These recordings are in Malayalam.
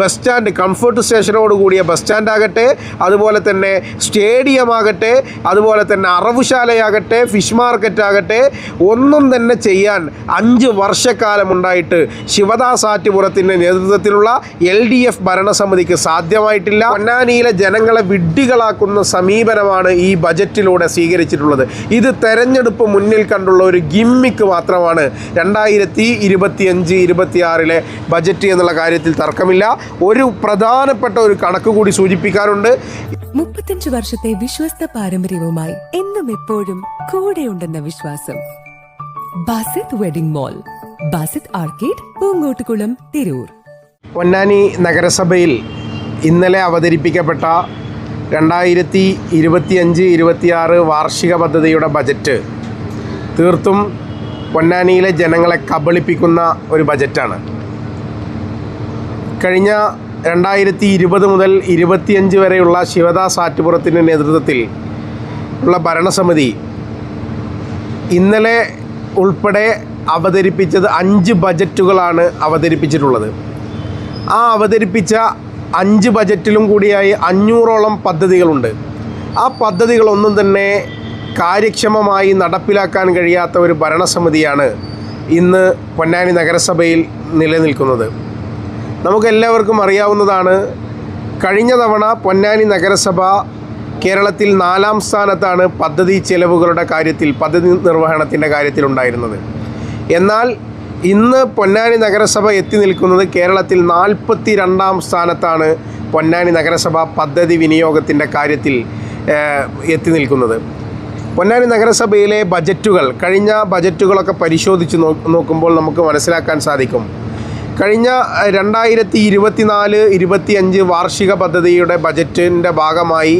ബസ് സ്റ്റാൻഡ് കംഫർട്ട് സ്റ്റേഷനോട് കൂടിയ ബസ് സ്റ്റാൻഡ് ആകട്ടെ അതുപോലെ തന്നെ സ്റ്റേഡിയം ആകട്ടെ അതുപോലെ തന്നെ അറവുശാലയാകട്ടെ ഫിഷ് മാർക്കറ്റ് ആകട്ടെ ഒന്നും തന്നെ ചെയ്യാൻ അഞ്ച് വർഷക്കാലമുണ്ടായിട്ട് ശിവദാസ് ആറ്റുപുറത്തിന്റെ നേതൃത്വത്തിലുള്ള എൽ ഡി എഫ് ഭരണസമിതിക്ക് സാധ്യമായിട്ടില്ല. പൊന്നാനിയിലെ ജനങ്ങളെ വിഡ്ഢികളാക്കുന്ന സമീപനമാണ് ഈ ബജറ്റിലൂടെ സ്വീകരിച്ചിട്ടുള്ളത്. ഇത് തെരഞ്ഞെടുപ്പ് മുന്നിൽ കണ്ടുള്ള ഒരു ഗിമ്മിക്ക് മാത്രമാണ് രണ്ടായിരത്തി ഇരുപത്തിയഞ്ച് ഇരുപത്തിയാറിലെ ബജറ്റ് എന്നുള്ള കാര്യത്തിൽ തർക്കമില്ല. ഒരു പ്രധാനപ്പെട്ട ഒരു കണക്ക് കൂടി സൂചിപ്പിക്കാറുണ്ട്. മുപ്പത്തഞ്ച് വർഷത്തെ വിശ്വസ്ത പാരമ്പര്യവുമായി എന്നും എപ്പോഴും കൂടെ ഉണ്ടെന്ന വിശ്വാസം. Basith wedding mall Basith arcade Poonkottukulam Tirur. Ponnani നഗരസഭയിൽ ഇന്നലെ അവതരിപ്പിക്കപ്പെട്ട രണ്ടായിരത്തി ഇരുപത്തിയഞ്ച് ഇരുപത്തിയാറ് വാർഷിക പദ്ധതിയുടെ ബജറ്റ് തീർത്തും പൊന്നാനിയിലെ ജനങ്ങളെ കബളിപ്പിക്കുന്ന ഒരു ബജറ്റാണ്. കഴിഞ്ഞ രണ്ടായിരത്തി ഇരുപത് മുതൽ ഇരുപത്തിയഞ്ച് വരെയുള്ള ശിവദാസ് ആറ്റുപുറത്തിന്റെ നേതൃത്വത്തിൽ ഉള്ള ഭരണസമിതി ഇന്നലെ ഉൾപ്പെടെ അവതരിപ്പിച്ചത് അഞ്ച് ബജറ്റുകളാണ് അവതരിപ്പിച്ചിട്ടുള്ളത്. ആ അവതരിപ്പിച്ച അഞ്ച് ബജറ്റിലും കൂടിയായി അഞ്ഞൂറോളം പദ്ധതികളുണ്ട്. ആ പദ്ധതികളൊന്നും തന്നെ കാര്യക്ഷമമായി നടപ്പിലാക്കാൻ കഴിയാത്ത ഒരു ഭരണസമിതിയാണ് ഇന്ന് പൊന്നാനി നഗരസഭയിൽ നിലനിൽക്കുന്നത്. നമുക്കെല്ലാവർക്കും അറിയാവുന്നതാണ് കഴിഞ്ഞ തവണ പൊന്നാനി നഗരസഭ കേരളത്തിൽ നാലാം സ്ഥാനത്താണ് പദ്ധതി ചെലവുകളുടെ കാര്യത്തിൽ പദ്ധതി നിർവഹണത്തിന്റെ കാര്യത്തിലുണ്ടായിരുന്നത്. എന്നാൽ ഇന്ന് പൊന്നാനി നഗരസഭ എത്തി നിൽക്കുന്നത് കേരളത്തിൽ നാൽപ്പത്തി രണ്ടാം സ്ഥാനത്താണ് പൊന്നാനി നഗരസഭ പദ്ധതി വിനിയോഗത്തിന്റെ കാര്യത്തിൽ എത്തി നിൽക്കുന്നത്. പൊന്നാനി നഗരസഭയിലെ ബജറ്റുകൾ കഴിഞ്ഞ ബജറ്റുകളൊക്കെ പരിശോധിച്ച് നോക്കുമ്പോൾ നമുക്ക് മനസ്സിലാക്കാൻ സാധിക്കും. കഴിഞ്ഞ രണ്ടായിരത്തി ഇരുപത്തിനാല് ഇരുപത്തിയഞ്ച് വാർഷിക പദ്ധതിയുടെ ബജറ്റിന്റെ ഭാഗമായി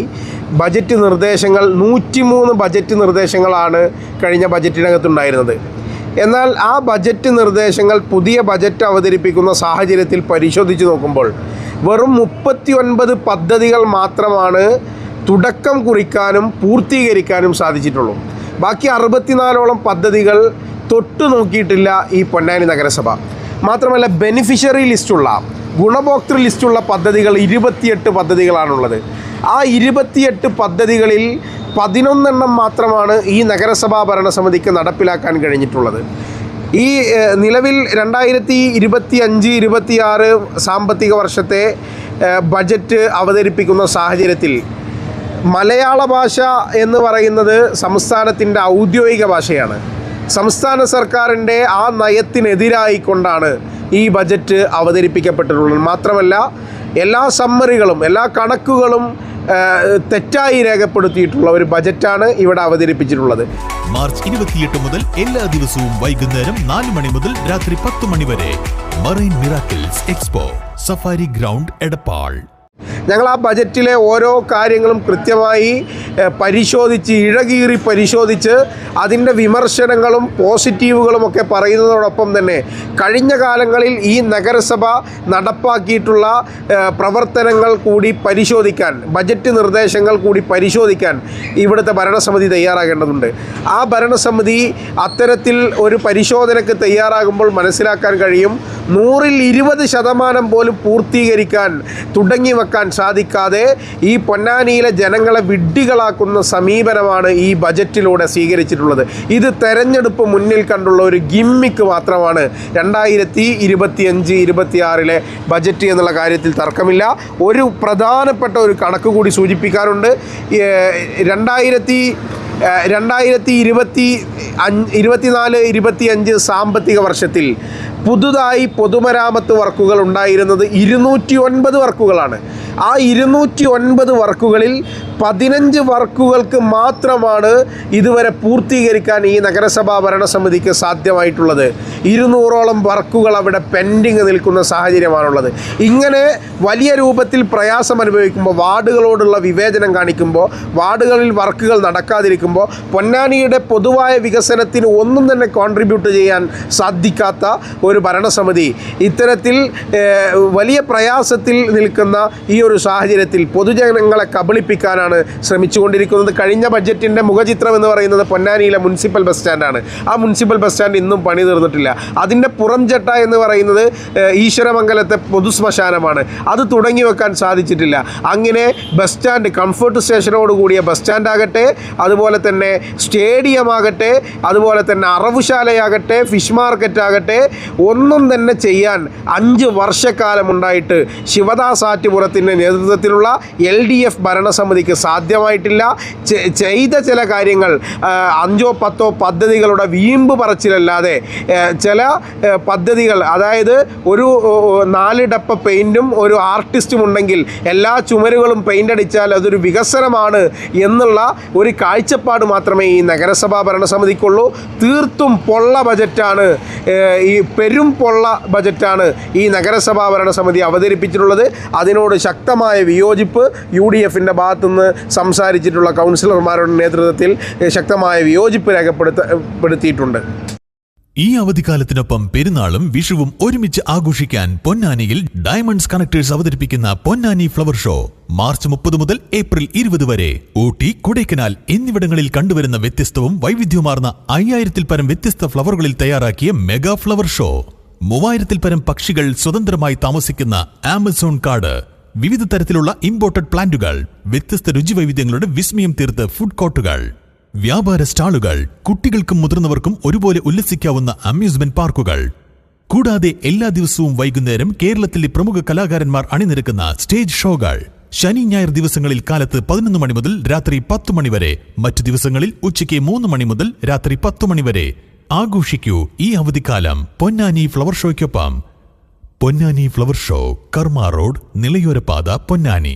ബജറ്റ് നിർദ്ദേശങ്ങൾ നൂറ്റിമൂന്ന് ബജറ്റ് നിർദ്ദേശങ്ങളാണ് കഴിഞ്ഞ ബജറ്റിനകത്തുണ്ടായിരുന്നത്. എന്നാൽ ആ ബജറ്റ് നിർദ്ദേശങ്ങൾ പുതിയ ബജറ്റ് അവതരിപ്പിക്കുന്ന സാഹചര്യത്തിൽ പരിശോധിച്ച് നോക്കുമ്പോൾ വെറും മുപ്പത്തി ഒൻപത് പദ്ധതികൾ മാത്രമാണ് തുടക്കം കുറിക്കാനും പൂർത്തീകരിക്കാനും സാധിച്ചിട്ടുള്ളൂ. ബാക്കി അറുപത്തിനാലോളം പദ്ധതികൾ തൊട്ടു നോക്കിയിട്ടില്ല ഈ പൊന്നാനി നഗരസഭ. മാത്രമല്ല ബെനിഫിഷ്യറി ലിസ്റ്റുള്ള ഗുണഭോക്തൃ ലിസ്റ്റുള്ള പദ്ധതികൾ ഇരുപത്തിയെട്ട് പദ്ധതികളാണുള്ളത്. ആ ഇരുപത്തിയെട്ട് പദ്ധതികളിൽ പതിനൊന്നെണ്ണം മാത്രമാണ് ഈ നഗരസഭാ ഭരണസമിതിക്ക് നടപ്പിലാക്കാൻ കഴിഞ്ഞിട്ടുള്ളത്. ഈ നിലവിൽ രണ്ടായിരത്തി ഇരുപത്തി അഞ്ച് ഇരുപത്തിയാറ് സാമ്പത്തിക വർഷത്തെ ബജറ്റ് അവതരിപ്പിക്കുന്ന സാഹചര്യത്തിൽ മലയാള ഭാഷ എന്ന് പറയുന്നത് സംസ്ഥാനത്തിന്റെ ഔദ്യോഗിക ഭാഷയാണ്. സംസ്ഥാന സർക്കാരിന്റെ ആ നയത്തിനെതിരായിക്കൊണ്ടാണ് ഈ ബജറ്റ് അവതരിപ്പിക്കപ്പെട്ടിട്ടുള്ളത്. മാത്രമല്ല എല്ലാ സമ്മറികളും എല്ലാ കണക്കുകളും തെറ്റായി രേഖപ്പെടുത്തിയിട്ടുള്ള ഒരു ബജറ്റാണ് ഇവിടെ അവതരിപ്പിച്ചിട്ടുള്ളത്. മാർച്ച് ഇരുപത്തിയെട്ട് മുതൽ എല്ലാ ദിവസവും വൈകുന്നേരം നാല് മണി മുതൽ രാത്രി പത്ത് മണി വരെ marine miracles expo safari ground Edappal. ഞങ്ങൾ ആ ബജറ്റിലെ ഓരോ കാര്യങ്ങളും കൃത്യമായി പരിശോധിച്ച് ഇഴകീറി പരിശോധിച്ച് അതിന്റെ വിമർശനങ്ങളും പോസിറ്റീവുകളും ഒക്കെ പറയുന്നതോടൊപ്പം തന്നെ കഴിഞ്ഞ കാലങ്ങളിൽ ഈ നഗരസഭ നടപ്പാക്കിയിട്ടുള്ള പ്രവർത്തനങ്ങൾ കൂടി പരിശോധിക്കാൻ ബജറ്റ് നിർദ്ദേശങ്ങൾ കൂടി പരിശോധിക്കാൻ ഇവിടുത്തെ ഭരണസമിതി തയ്യാറാകേണ്ടതുണ്ട്. ആ ഭരണസമിതി അത്തരത്തിൽ ഒരു പരിശോധനയ്ക്ക് തയ്യാറാകുമ്പോൾ മനസ്സിലാക്കാൻ കഴിയും നൂറിൽ ഇരുപത് ശതമാനം പോലും പൂർത്തീകരിക്കാൻ തുടങ്ങി വെക്കാൻ സാധിക്കാതെ ഈ പൊന്നാനിയിലെ ജനങ്ങളെ വിഡ്ഢികളാക്കുന്ന സമീപനമാണ് ഈ ബജറ്റിലൂടെ സ്വീകരിച്ചിട്ടുള്ളത്. ഇത് തെരഞ്ഞെടുപ്പ് മുന്നിൽ കണ്ടുള്ള ഒരു ഗിമ്മിക്ക് മാത്രമാണ് രണ്ടായിരത്തി ഇരുപത്തിയഞ്ച് ഇരുപത്തിയാറിലെ ബജറ്റ് എന്നുള്ള കാര്യത്തിൽ തർക്കമില്ല. ഒരു പ്രധാനപ്പെട്ട ഒരു കണക്ക് കൂടി സൂചിപ്പിക്കാറുണ്ട് രണ്ടായിരത്തി രണ്ടായിരത്തി ഇരുപത്തി അഞ്ച് ഇരുപത്തിനാല് ഇരുപത്തിയഞ്ച് സാമ്പത്തിക വർഷത്തിൽ പുതുതായി പൊതുമരാമത്ത് വർക്കുകൾ ഉണ്ടായിരുന്നത് ഇരുന്നൂറ്റി ഒൻപത് വർക്കുകളാണ്. ആ ഇരുന്നൂറ്റി ഒൻപത് വർക്കുകളിൽ പതിനഞ്ച് വർക്കുകൾക്ക് മാത്രമാണ് ഇതുവരെ പൂർത്തീകരിക്കാൻ ഈ നഗരസഭാ ഭരണസമിതിക്ക് സാധ്യമായിട്ടുള്ളത്. ഇരുന്നൂറോളം വർക്കുകൾ അവിടെ പെൻഡിങ് നിൽക്കുന്ന സാഹചര്യമാണുള്ളത്. ഇങ്ങനെ വലിയ രൂപത്തിൽ പ്രയാസം അനുഭവിക്കുമ്പോൾ വാർഡുകളോടുള്ള വിവേചനം കാണിക്കുമ്പോൾ വാർഡുകളിൽ വർക്കുകൾ നടക്കാതിരിക്കുമ്പോൾ പൊന്നാനിയുടെ പൊതുവായ വികസനത്തിന് ഒന്നും തന്നെ കോൺട്രിബ്യൂട്ട് ചെയ്യാൻ സാധിക്കാത്ത ഒരു ഭരണസമിതി. ഇത്തരത്തിൽ വലിയ പ്രയാസത്തിൽ നിൽക്കുന്ന ഈ ഒരു സാഹചര്യത്തിൽ പൊതുജനങ്ങളെ കബളിപ്പിക്കാനാണ് ശ്രമിച്ചുകൊണ്ടിരിക്കുന്നത്. കഴിഞ്ഞ ബഡ്ജറ്റിന്റെ മുഖചിത്രം എന്ന് പറയുന്നത് പൊന്നാനിയിലെ മുനിസിപ്പൽ ബസ് സ്റ്റാൻഡാണ്. ആ മുനിസിപ്പൽ ബസ് സ്റ്റാൻഡ് ഇന്നും പണി തീർന്നിട്ടില്ല. അതിന്റെ പുറംചട്ട എന്ന് പറയുന്നത് ഈശ്വരമംഗലത്തെ ഈശ്വരമംഗലത്തെ പൊതുശ്മശാനമാണ് അത് തുടങ്ങി വെക്കാൻ സാധിച്ചിട്ടില്ല. അങ്ങനെ ബസ് സ്റ്റാൻഡ് കംഫർട്ട് സ്റ്റേഷനോട് കൂടിയ ബസ് സ്റ്റാൻഡാകട്ടെ അതുപോലെ തന്നെ സ്റ്റേഡിയം ആകട്ടെ അതുപോലെ തന്നെ അറവുശാലയാകട്ടെ ഫിഷ് മാർക്കറ്റ് ആകട്ടെ ഒന്നും തന്നെ ചെയ്യാൻ അഞ്ച് വർഷക്കാലമുണ്ടായിട്ട് ശിവദാസ് ആറ്റുപുറത്തിന്റെ നേതൃത്വത്തിലുള്ള എൽ ഡി എഫ് ഭരണസമിതിക്ക് സാധ്യമായിട്ടില്ല. ചെയ്ത ചില കാര്യങ്ങൾ അഞ്ചോ പത്തോ പദ്ധതികളുടെ വീമ്പ് പറച്ചിലല്ലാതെ ചില പദ്ധതികൾ അതായത് ഒരു നാല് ഡപ്പ പെയിന്റും ഒരു ആർട്ടിസ്റ്റും ഉണ്ടെങ്കിൽ എല്ലാ ചുമരുകളും പെയിന്റ് അടിച്ചാൽ അതൊരു വികസനമാണ് എന്നുള്ള ഒരു കാഴ്ചപ്പാട് മാത്രമേ ഈ നഗരസഭാ ഭരണസമിതിക്കുള്ളൂ. തീർത്തും പൊള്ള ബജറ്റാണ് ഈ പെരും പൊള്ള ബജറ്റാണ് ഈ നഗരസഭാ ഭരണസമിതി അവതരിപ്പിച്ചിട്ടുള്ളത്. അതിനോട് ശക്തമായ വിയോജിപ്പ് യു ഡി എഫിന്റെ ഭാഗത്തുനിന്ന് സംസാരിച്ചിട്ടുള്ള കൗൺസിലർമാരുടെ നേതൃത്വത്തിൽ ശക്തമായ വിയോജിപ്പ് രേഖപ്പെടുത്തപ്പെടുത്തിയിട്ടുണ്ട് ഈ അവധിക്കാലത്തിനൊപ്പം പെരുന്നാളും വിഷുവും ഒരുമിച്ച് ആഘോഷിക്കാൻ പൊന്നാനിയിൽ ഡയമണ്ട്സ് കണക്ടേഴ്സ് അവതരിപ്പിക്കുന്ന പൊന്നാനി ഫ്ലവർ ഷോ മാർച്ച് മുപ്പത് മുതൽ ഏപ്രിൽ ഇരുപത് വരെ. ഊട്ടി കൊടൈക്കനാൽ എന്നിവിടങ്ങളിൽ കണ്ടുവരുന്ന വ്യത്യസ്തവും വൈവിധ്യമാർന്ന അയ്യായിരത്തിൽ പരം വ്യത്യസ്ത ഫ്ലവറുകളിൽ തയ്യാറാക്കിയ മെഗാ ഫ്ലവർ ഷോ. മൂവായിരത്തിൽ പരം പക്ഷികൾ സ്വതന്ത്രമായി താമസിക്കുന്ന ആമസോൺ കാട്. വിവിധ തരത്തിലുള്ള ഇമ്പോർട്ടഡ് പ്ലാന്റുകൾ വ്യത്യസ്ത രുചി രുചിവൈവിധ്യങ്ങളുടെ വിസ്മയം തീർത്ത് ഫുഡ് കോർട്ടുകൾ വ്യാപാര സ്റ്റാളുകൾ കുട്ടികൾക്കും മുതിർന്നവർക്കും ഒരുപോലെ ഉല്ലസിക്കാവുന്ന അമ്യൂസ്മെന്റ് പാർക്കുകൾ കൂടാതെ എല്ലാ ദിവസവും വൈകുന്നേരം കേരളത്തിലെ പ്രമുഖ കലാകാരന്മാർ അണിനിരക്കുന്ന സ്റ്റേജ് ഷോകൾ ശനി ഞായർ ദിവസങ്ങളിൽ കാലത്ത് പതിനൊന്ന് മണി മുതൽ രാത്രി പത്ത് മണി വരെ. മറ്റു ദിവസങ്ങളിൽ ഉച്ചയ്ക്ക് മൂന്ന് മണി മുതൽ രാത്രി പത്ത് മണി വരെ. ആഘോഷിക്കൂ ഈ അവധിക്കാലം Ponnani flower ഷോയ്ക്കൊപ്പം Ponnani flower show Karma road Nilayorapatha Ponnani.